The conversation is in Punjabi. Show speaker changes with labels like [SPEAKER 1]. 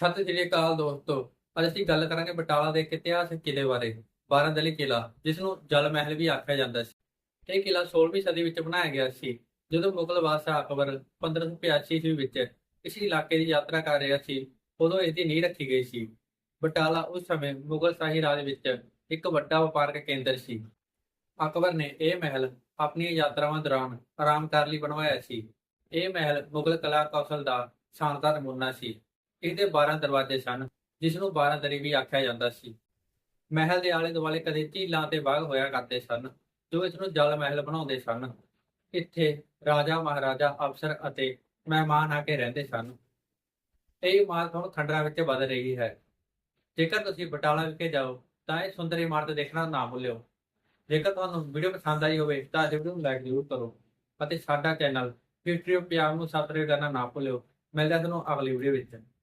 [SPEAKER 1] ਸਤਿ ਸ੍ਰੀ ਅਕਾਲ ਦੋਸਤੋ। ਅੱਜ ਅਸੀਂ ਗੱਲ ਕਰਾਂਗੇ ਬਟਾਲਾ ਦੇ ਇੱਕ ਇਤਿਹਾਸਕ ਕਿਲੇ ਬਾਰੇ, ਬਾਰਾਂਦਲੀ ਕਿਲਾ ਜਿਸ ਨੂੰ ਜਲ ਮਹਿਲ ਵੀ ਆਖਿਆ ਜਾਂਦਾ ਸੀ। ਇਹ ਕਿਲਾ 16ਵੀਂ ਸਦੀ ਵਿੱਚ ਬਣਾਇਆ ਗਿਆ ਸੀ, ਜਦੋਂ ਮੁਗਲ ਬਾਦਸ਼ਾਹ ਅਕਬਰ 1585 ਈਸਵੀ ਵਿੱਚ ਇਸ ਇਲਾਕੇ ਦੀ ਯਾਤਰਾ ਕਰ ਰਿਹਾ ਸੀ, ਉਦੋਂ ਇਸ ਦੀ ਨੀਂਹ ਰੱਖੀ ਗਈ ਸੀ। ਬਟਾਲਾ ਉਸ ਸਮੇਂ ਮੁਗਲ ਸ਼ਾਹੀ ਰਾਜ ਵਿੱਚ ਇੱਕ ਵੱਡਾ ਵਪਾਰਕ ਕੇਂਦਰ ਸੀ। ਅਕਬਰ ਨੇ ਇਹ ਮਹਿਲ ਆਪਣੀਆਂ ਯਾਤਰਾਵਾਂ ਦੌਰਾਨ ਆਰਾਮ ਕਰਨ ਲਈ ਬਣਵਾਇਆ ਸੀ। ਇਹ ਮਹਿਲ ਮੁਗਲ ਕਲਾ ਕੌਸ਼ਲ ਦਾ ਸ਼ਾਨਦਾਰ ਨਮੂਨਾ ਸੀ। ਇਹਦੇ 12 ਦਰਵਾਜ਼ੇ ਸਨ ਜਿਸ ਨੂੰ 12 ਦਰੀ ਵੀ ਆਖਿਆ ਜਾਂਦਾ ਸੀ। ਮਹਿਲ ਦੇ ਆਲੇ ਦੁਆਲੇ ਕਦੇ ਝੀਲਾਂ ਤੇ ਬਾਗ ਹੋਇਆ ਕਰਦੇ ਸਨ, ਜੋ ਇਸ ਨੂੰ ਜਲ ਮਹਿਲ ਬਣਾਉਂਦੇ ਸਨ। ਇੱਥੇ ਰਾਜਾ, ਮਹਾਰਾਜਾ, ਅਫਸਰ ਅਤੇ ਮਹਿਮਾਨ ਆ ਕੇ ਰਹਿੰਦੇ ਸਨ। ਇਹ ਇਮਾਰਤ ਹੁਣ ਖੰਡਰਾਂ ਵਿੱਚ ਵੱਧ ਰਹੀ ਹੈ। ਜੇਕਰ ਤੁਸੀਂ ਬਟਾਲਾ ਵਿਖੇ ਜਾਓ, ਤਾਂ ਇਹ ਸੁੰਦਰ ਇਮਾਰਤ ਦੇਖਣਾ ਨਾ ਭੁੱਲਿਓ। ਜੇਕਰ ਤੁਹਾਨੂੰ ਵੀਡੀਓ ਪਸੰਦ ਆਈ ਹੋਵੇ, ਤਾਂ ਇਸ ਵੀਡੀਓ ਨੂੰ ਲਾਈਕ ਜ਼ਰੂਰ ਕਰੋ ਅਤੇ ਸਾਡਾ ਚੈਨਲ ਹਿਸਟਰੀ ਆਫ ਪੰਜਾਬ ਨੂੰ ਸਬਸਕ੍ਰਾਈਬ ਕਰਨਾ ਨਾ ਭੁੱਲਿਓ। ਮਿਲਦੇ ਹਾਂ ਤੁਹਾਨੂੰ ਅਗਲੀ ਵੀਡੀਓ ਵਿੱਚ।